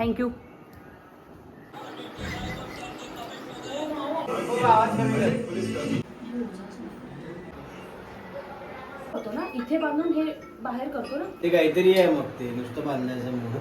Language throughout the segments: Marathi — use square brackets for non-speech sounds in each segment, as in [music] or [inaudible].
थँक्यू होतो ना? इथे बांधून हे बाहेर करतो ना? ते काहीतरी आहे मग ते नुसतं बांधण्याचं म्हणून.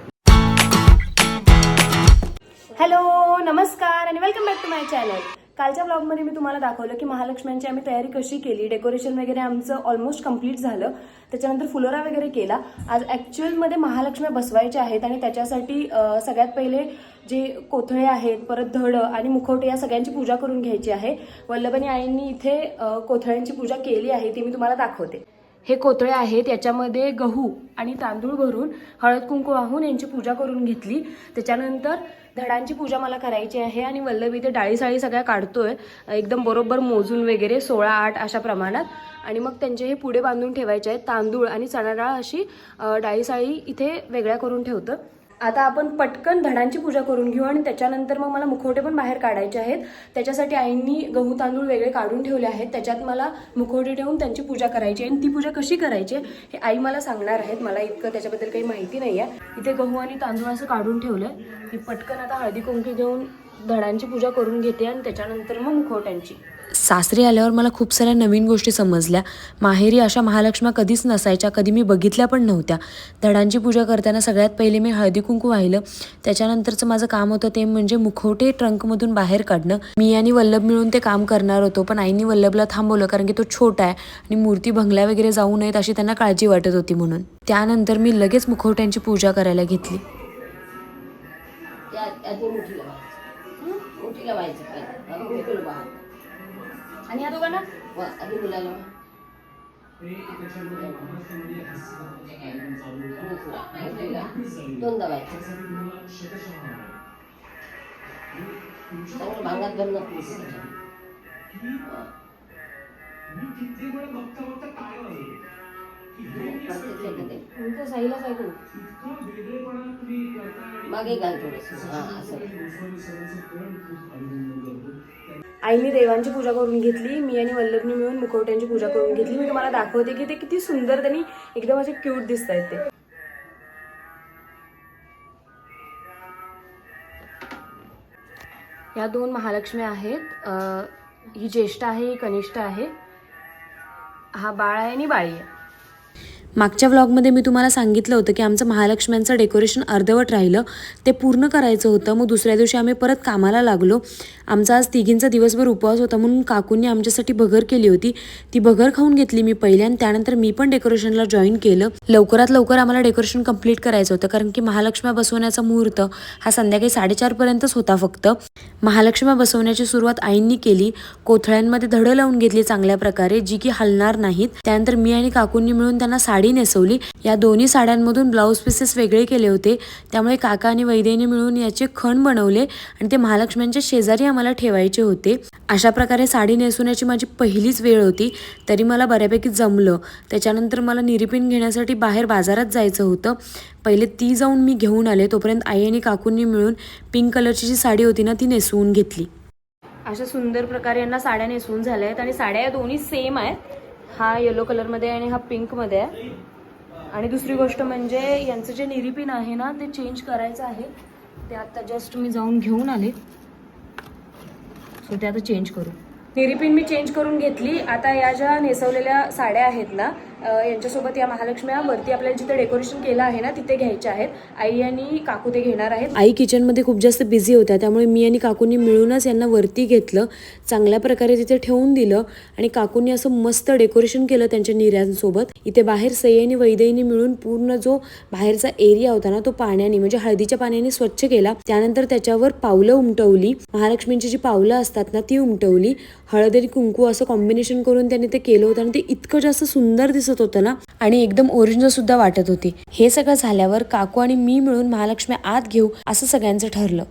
हॅलो नमस्कार आणि welcome back to my channel कालच्या ब्लॉगमध्ये मी तुम्हाला दाखवलं की महालक्ष्म्यांची आम्ही तयारी कशी केली. डेकोरेशन वगैरे आमचं ऑलमोस्ट कंप्लीट झालं. त्याच्यानंतर फुलोरा वगैरे केला. आज ॲक्च्युअलमध्ये महालक्ष्म्या बसवायच्या आहेत आणि त्याच्यासाठी सगळ्यात पहिले जे कोथळे आहेत परत धड आणि मुखवटे या सगळ्यांची पूजा करून घ्यायची आहे. वल्लभनी आईंनी इथे कोथळ्यांची पूजा केली आहे ती मी तुम्हाला दाखवते. हे कोतळे आहेत याच्यामध्ये गहू आणि तांदूळ भरून हळद कुंकू वाहून यांची पूजा करून घेतली. त्याच्यानंतर धडांची पूजा मला करायची आहे आणि वल्लभ ते डाळी साळी सगळ्या काढतोय. एकदम बरोबर मोजून वगैरे सोळा आठ अशा प्रमाणात. आणि मग त्यांचे हे पुढे बांधून ठेवायचे आहेत. तांदूळ आणि चणाडाळ अशी डाळीसाळी डाळी साळी इथे वेगळ्या करून ठेवतं. आता आपण पटकन धडांची पूजा करून घेऊ आणि त्याच्यानंतर मग मला मुखवटे पण बाहेर काढायचे आहेत. त्याच्यासाठी आईंनी गहू तांदूळ वेगळे काढून ठेवले आहेत. त्याच्यात मला मुखवटे ठेवून त्यांची पूजा करायची आहे. आणि ती पूजा कशी करायची आहे हे आई मला सांगणार आहेत. मला इतकं त्याच्याबद्दल काही माहिती नाही आहे इथे गहू आणि तांदूळ असं काढून ठेवलं आहे की पटकन आता हळदी कुंकी देऊन धडांची पूजा करून घेते आणि त्याच्यानंतर मग मुखवट्यांची. सासरी आल्यावर मला खूप साऱ्या नवीन गोष्टी समजल्या. माहेरी अशा महालक्ष्म्या कधीच नसायच्या कधी मी बघितल्या पण नव्हत्या. धडांची पूजा करताना सगळ्यात पहिले मी हळदी कुंकू वाहिलं. त्याच्यानंतरचं माझं काम होतं ते म्हणजे मुखवटे ट्रंकमधून बाहेर काढणं. मी आणि वल्लभ मिळून ते काम करणार होतो पण आईनी वल्लभला थांबवलं कारण की तो छोटा आहे आणि मूर्ती भंगल्या वगैरे जाऊ नयेत अशी त्यांना काळजी वाटत होती म्हणून. त्यानंतर मी लगेच मुखवट्यांची पूजा करायला घेतली. मुठी लावायचं पहिलं मुठी लावा आणि या दोघांना? आधी मुलाला दोन दवायचं चांगलं भांगात भरून नको तुमच्या साईलाच ऐकू मागे घाल आईने देवांची पूजा करून घेतली. मी आणि वल्लभनी मिळून मुखवट्यांची पूजा करून घेतली. मी तुम्हाला दाखवते की ते किती सुंदर त्यांनी एकदम असे क्यूट दिसत आहेत ते. या दोन महालक्ष्मी आहेत. ही ज्येष्ठ आहे ही कनिष्ठ आहे. हा बाळ आहे आणि बाळी आहे. मागच्या व्लॉगमध्ये मी तुम्हाला सांगितलं होतं की आमचं महालक्ष्म्यांचं डेकोरेशन अर्धवट राहिलं. ते पूर्ण करायचं होतं. मग दुसऱ्या दिवशी आम्ही परत कामाला लागलो. आमचा आज तिघींचा दिवसभर उपवास होता म्हणून काकूंनी आमच्यासाठी भगर केली होती. ती भगर खाऊन घेतली मी पहिले आणि त्यानंतर मी पण डेकोरेशनला जॉईन केलं. लवकरात लवकर आम्हाला डेकोरेशन कंप्लीट करायचं होतं. कारण की महालक्ष्म्या बसवण्याचा मुहूर्त हा संध्याकाळी साडेचारपर्यंतच होता फक्त. महालक्ष्म्या बसवण्याची सुरुवात आईंनी केली. कोथळ्यांमध्ये धडं लावून घेतली चांगल्या प्रकारे जी की हलणार नाहीत. त्यानंतर मी आणि काकूंनी मिळून त्यांना साडी साडी नेसवली. या दोन्ही साड्यांमधून ब्लाऊज पीसेस वेगळे केले होते. त्यामुळे काका आणि वैद्यने मिळून याचे खण बनवले आणि ते महालक्ष्म्यांच्या शेजारी आम्हाला ठेवायचे होते. अशा प्रकारे साडी नेसवण्याची माझी पहिलीच वेळ होती. तरी मला बऱ्यापैकी जमलं. त्याच्यानंतर मला निरिपिन घेण्यासाठी बाहेर बाजारात जायचं होतं. पहिले ती जाऊन मी घेऊन आले. तोपर्यंत आई आणि काकूंनी मिळून पिंक कलरची जी साडी होती ना ती नेसवून घेतली. अशा सुंदर प्रकारे यांना साड्या नेसवून झाल्या आहेत आणि साड्या या दोन्ही सेम आहेत. हा येलो कलरमध्ये आहे आणि हा पिंकमध्ये आहे. आणि दुसरी गोष्ट म्हणजे यांचं जे निरीपिन आहे ना ते चेंज करायचं आहे. ते आता जस्ट मी जाऊन घेऊन आले. सो ते आता चेंज करू. निरीपिन मी चेंज करून घेतली. आता या ज्या नेसवलेल्या साड्या आहेत ना यांच्यासोबत या महालक्ष्म्या वरती आपल्याला जिथे डेकोरेशन केलं आहे ना तिथे घ्यायच्या आहेत. आई आणि काकू ते घेणार आहेत. आई किचनमध्ये खूप जास्त बिझी होत्या त्यामुळे मी आणि काकूंनी मिळूनच यांना वरती घेतलं चांगल्या प्रकारे तिथे ठेवून दिलं आणि काकूंनी असं मस्त डेकोरेशन केलं त्यांच्या निर्यांसोबत. इथे बाहेर सय्यानी वैदयीने मिळून पूर्ण जो बाहेरचा एरिया होता ना तो पाण्याने म्हणजे हळदीच्या पाण्याने स्वच्छ केला. त्यानंतर त्याच्यावर पावलं उमटवली. महालक्ष्मींची जी पावलं असतात ना ती उमटवली. हळद आणि कुंकू असं कॉम्बिनेशन करून त्यांनी ते केलं होतं आणि ते इतकं जास्त सुंदर दिसत होतं ना आणि एकदम ओरिजिनल सुद्धा वाटत होती. हे सगळं झाल्यावर काकू आणि मी मिळून महालक्ष्मी आत घेऊ असं सगळ्यांचं ठरलं.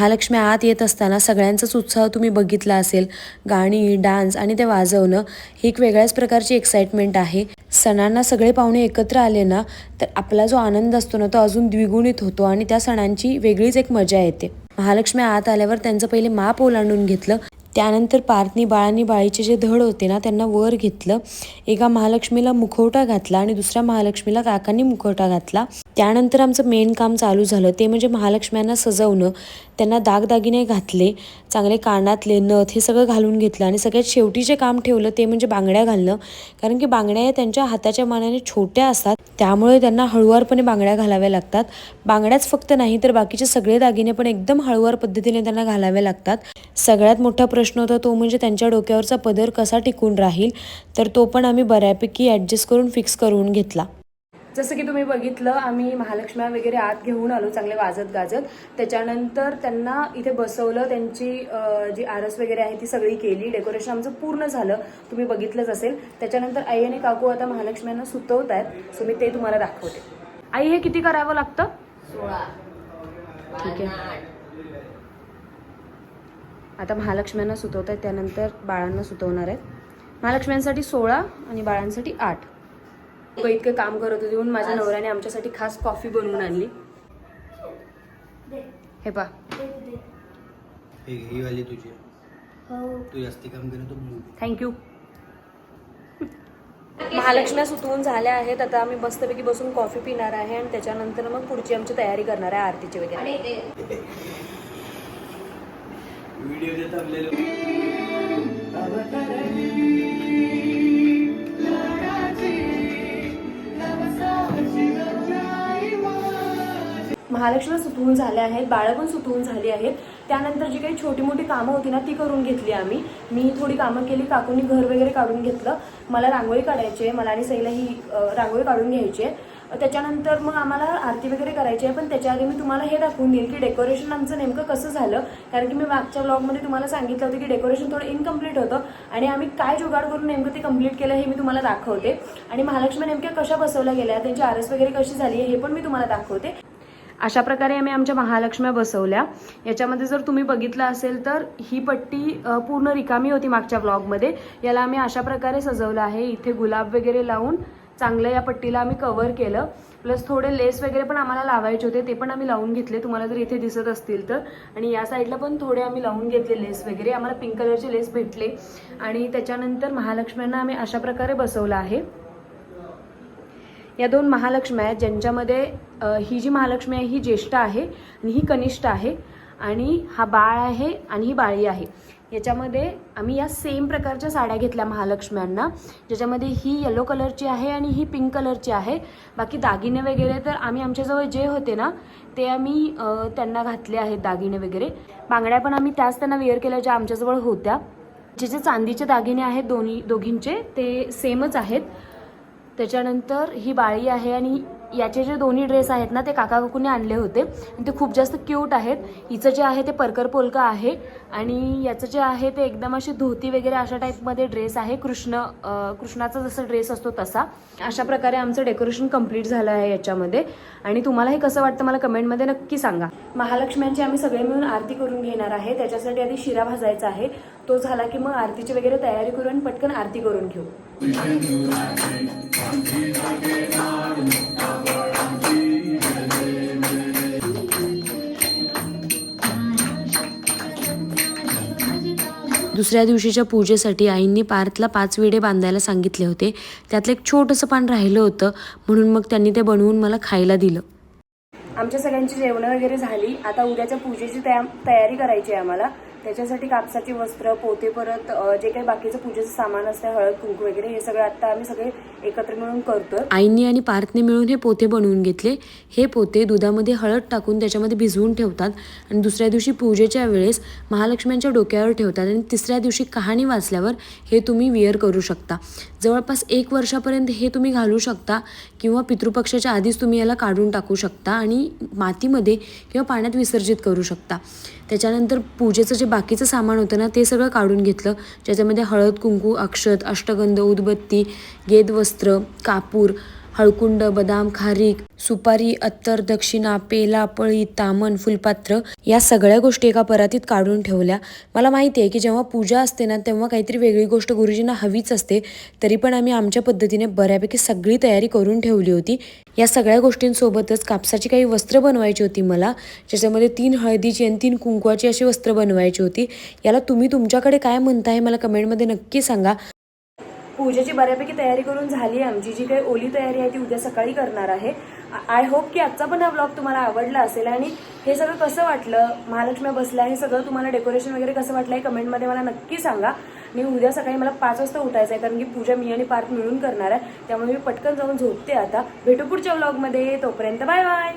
महालक्ष्मी आत येत असताना सगळ्यांचाच उत्साह तुम्ही बघितला असेल. गाणी डान्स आणि ते वाजवणं ही एक वेगळ्याच प्रकारची एक्साइटमेंट आहे. सणांना सगळे पाहुणे एकत्र आले ना तर आपला जो आनंद असतो ना तो अजून द्विगुणित होतो आणि त्या सणांची वेगळीच एक मजा येते. महालक्ष्मी आत आल्यावर त्यांचं पहिले माप ओलांडून घेतलं. त्यानंतर पार्थनी बाळांनी बाळीचे जे धड होते ना त्यांना वर घेतलं. एका महालक्ष्मीला मुखवटा घातला आणि दुसऱ्या महालक्ष्मीला काकांनी मुखवटा घातला. त्यानंतर आमचं मेन काम चालू झालं. ते म्हणजे महालक्ष्म्यांना सजवणं. त्यांना दागदागिने घातले चांगले कानातले नथ हे सगळं घालून घेतलं आणि सगळ्यात शेवटी जे काम ठेवलं ते म्हणजे बांगड्या घालणं. कारण की बांगड्या या त्यांच्या हाताच्या मानाने छोट्या असतात. त्यामुळे त्यांना हळुवारपणे बांगड्या घालाव्या लागतात. बांगड्याच फक्त नाही तर बाकीचे सगळे दागिने पण एकदम हळुवार पद्धतीने त्यांना घालावे लागतात. सगळ्यात मोठा प्रश्न होता तो म्हणजे त्यांच्या डोक्यावरचा पदर कसा टिकून राहील? तर तो पण आम्ही बऱ्यापैकी ॲडजस्ट करून फिक्स करून घेतला. जसं की तुम्ही बघितलं आम्ही महालक्ष्म्या वगैरे आत घेऊन आलो चांगले वाजत गाजत. त्याच्यानंतर त्यांना इथे बसवलं त्यांची जी आरस वगैरे आहे ती सगळी केली. डेकोरेशन आमचं पूर्ण झालं. तुम्ही बघितलंच असेल. त्याच्यानंतर आई आणि काकू आता महालक्ष्म्यांना सुतवत आहेत. सो मी ते तुम्हाला दाखवते. आई हे किती करावं लागतं? सोळा. ठीक आहे. आता महालक्ष्म्यांना सुतवत आहेत. त्यानंतर बाळांना सुतवणार आहेत. महालक्ष्म्यांसाठी सोळा आणि बाळांसाठी आठ. इतकं काम करत होते म्हणून माझ्या नवऱ्याने आमच्यासाठी खास कॉफी बनवून आणली. हे पा हे ही वाली तुझी. तू जास्ती काम blue. थँक्यू महालक्ष्म्या सुतवून झाल्या आहेत. आता आम्ही मस्तपैकी बसून कॉफी पिणार आहे आणि त्याच्यानंतर मग पुढची आमची तयारी करणार आहे आरतीची वगैरे. [laughs] व्हिडिओ महालक्ष्मी सुतवून झाल्या आहेत बाळं पण सुतवून झाली आहेत. त्यानंतर जी काही छोटी मोठी कामं होती ना ती करून घेतली आम्ही. मी थोडी कामं केली काकूंनी घर वगैरे काढून घेतलं. मला रांगोळी काढायची आहे मला आणि सईला ही रांगोळी काढून घ्यायची आहे. त्याच्यानंतर मग आम्हाला आरती वगैरे करायची आहे पण त्याच्या आधी मी तुम्हाला हे दाखवून देईल की डेकोरेशन आमचं नेमकं कसं झालं. कारण की मी मागच्या ब्लॉगमध्ये तुम्हाला सांगितलं होतं की डेकोरेशन थोडं इनकम्प्लीट होतं आणि आम्ही काय जुगाड करून नेमकं ते कंप्लीट केलं हे मी तुम्हाला दाखवते. आणि महालक्ष्मी नेमक्या कशा बसवल्या गेल्या त्यांची आरस वगैरे कशी झाली आहे हे पण मी तुम्हाला दाखवते. अशा प्रकारे आम्ही आमच्या महालक्ष्म्या बसवल्या. याच्यामध्ये जर तुम्ही बघितलं असेल तर ही पट्टी पूर्ण रिकामी होती मागच्या ब्लॉगमध्ये. याला आम्ही अशा प्रकारे सजवलं आहे. इथे गुलाब वगैरे लावून चांगलं या पट्टीला आम्ही कवर केलं. प्लस थोडे लेस वगैरे पण आम्हाला लावायचे होते. ते पण आम्ही लावून घेतले. तुम्हाला जर इथे दिसत असतील तर. आणि या साईडला पण थोडे आम्ही लावून घेतले लेस वगैरे. आम्हाला पिंक कलरचे लेस भेटले. आणि त्याच्यानंतर महालक्ष्म्यांना आम्ही अशा प्रकारे बसवलं आहे. या दोन महालक्ष्म्या आहेत ज्यांच्यामध्ये ही जी महालक्ष्मी आहे ही ज्येष्ठ आहे आणि ही कनिष्ठ आहे आणि हा बाळ आहे आणि ही बाळी आहे. याच्यामध्ये आम्ही या सेम प्रकारच्या साड्या घेतल्या महालक्ष्म्यांना ज्याच्यामध्ये ही येलो कलरची आहे आणि ही पिंक कलरची आहे. बाकी दागिने वगैरे तर आम्ही आमच्याजवळ जे होते ना ते आम्ही त्यांना घातले आहेत दागिने वगैरे. बांगड्या पण आम्ही त्याच त्यांना वेअर केल्या ज्या आमच्याजवळ होत्या. जे जे चांदीचे दागिने आहेत दोन्ही दोघींचे ते सेमच आहेत. त्याच्यानंतर ही बाळी आहे आणि याचे जे दोन्ही ड्रेस आहेत ना ते काका काकूने आणले होते. आणि ते खूप जास्त क्यूट आहेत. हिचं जे आहे ते परकर पोलका आहे. आणि याचं जे आहे ते एकदम अशी धोती वगैरे अशा टाईपमध्ये ड्रेस आहे. कृष्ण कृष्णाचा जसा ड्रेस असतो तसा. अशा प्रकारे आमचं डेकोरेशन कंप्लीट झालं आहे याच्यामध्ये. आणि तुम्हाला हे कसं वाटतं मला कमेंटमध्ये नक्की सांगा. महालक्ष्म्यांची आम्ही सगळे मिळून आरती करून घेणार आहे. त्याच्यासाठी आधी शिरा भाजायचा आहे. तो झाला की मग आरतीची वगैरे तयारी करून पटकन आरती करून घेऊ. दुसऱ्या दिवशीच्या पूजेसाठी आईंनी पार्थला पाच विडे बांधायला सांगितले होते. त्यातलं एक छोटंसं पान राहिलं होतं म्हणून मग त्यांनी ते बनवून मला खायला दिलं. आमच्या सगळ्यांची जेवणं वगैरे झाली. आता उद्याच्या पूजेची तया तयारी करायची आहे आम्हाला. त्याच्यासाठी कापसाची वस्त्र पोते परत जे काही बाकीचं पूजेचं सामान असतं हळद कुंकू वगैरे हे सगळं आता आम्ही सगळे एकत्र मिळून करतो आईने आणि पार्थने मिळून हे पोते बनवून घेतले. हे पोते दुधामध्ये हळद टाकून त्याच्यामध्ये भिजवून ठेवतात आणि दुसऱ्या दिवशी पूजेच्या वेळेस महालक्ष्म्यांच्या डोक्यावर ठेवतात आणि तिसऱ्या दिवशी कहाणी वाचल्यावर हे तुम्ही विअर करू शकता. जवळपास एक वर्षापर्यंत हे तुम्ही घालू शकता किंवा पितृपक्षाच्या आधीच तुम्ही याला काढून टाकू शकता आणि मातीमध्ये किंवा पाण्यात विसर्जित करू शकता. त्याच्यानंतर पूजेचं जे बाकीचं सामान होतं ना ते सगळं काढून घेतलं. ज्याच्यामध्ये हळद कुंकू अक्षत अष्टगंध उदबत्ती गेद वस्त्र कापूर हळकुंड बदाम खारीक सुपारी अत्तर दक्षिणा पेला पळी तामण फुलपात्र या सगळ्या गोष्टी एका परातीत काढून ठेवल्या. मला माहिती आहे की जेव्हा पूजा असते ना तेव्हा काहीतरी वेगळी गोष्ट गुरुजींना हवीच असते. तरी पण आम्ही आमच्या पद्धतीने बऱ्यापैकी सगळी तयारी करून ठेवली होती. या सगळ्या गोष्टींसोबतच कापसाची काही वस्त्र बनवायची होती मला. ज्याच्यामध्ये तीन हळदीची आणि तीन कुंकवाची अशी वस्त्र बनवायची होती. याला तुम्ही तुमच्याकडे काय म्हणताय मला कमेंटमध्ये नक्की सांगा. पूजेची बऱ्यापैकी तयारी करून झाली आहे आमची. जी काही ओली तयारी आहे ती उद्या सकाळी करणार आहे. आय होप की आजचा पण हा ब्लॉग तुम्हाला आवडला असेल. आणि हे सगळं कसं वाटलं? महालक्ष्मी बसल्या हे सगळं तुम्हाला डेकोरेशन वगैरे कसं वाटलं आहे कमेंटमध्ये मला नक्की सांगा. मी उद्या सकाळी मला पाच वाजता उठायचं आहे कारण की पूजा मी आणि पार्थ मिळून करणार आहे. त्यामुळे मी पटकन जाऊन झोपते आता. भेटू पुढच्या ब्लॉगमध्ये तोपर्यंत बाय बाय